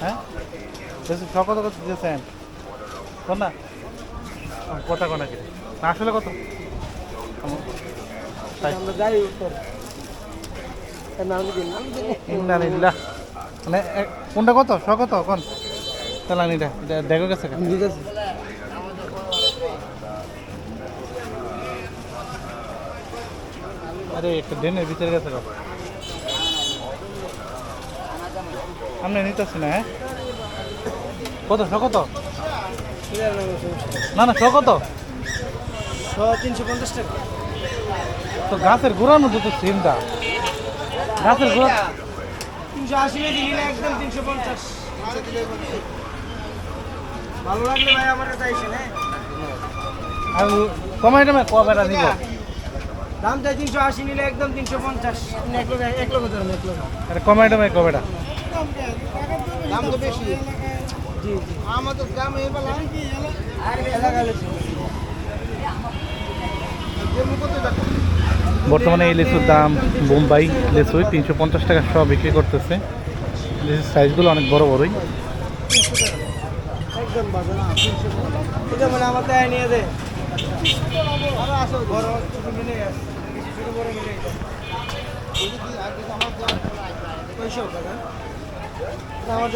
হ্যাঁ? শ কত দিয়েছেন শোন না। কথা কোনা কি না আসলে কত? মানে কোনটা কত? শ কত? কোন তেলানিটা দেখো গেছে আরে, একটা ডেনের ভিতরে গেছে কত আমরা নিতেছি না হ্যাঁ? কত শ কত? না না শ কত? তিনশো পঞ্চাশ টাকা। তো গাছের গোড়ানো তো তো চিন্তা গাছের গোড়া তিনশো আশি দিলি না একদম তিনশো পঞ্চাশ। ভালো লাগলে ভাই আমার কাছে হ্যাঁ? আর কমাই কবেটা তিনশো আশি নিলে একদম তিনশো পঞ্চাশ। এক এক কমাই কবেটা দাম তো বেশি। জি জি। আমাদের দাম এই বেলা। এলাকা লেচু বর্তমানে এই লিচুর দাম বোম্বাই লিচু তিনশো পঞ্চাশ টাকা সব বিক্রি করতেছে। লিচুর সাইজগুলো অনেক বড় বড়ই। মানে আমার আমার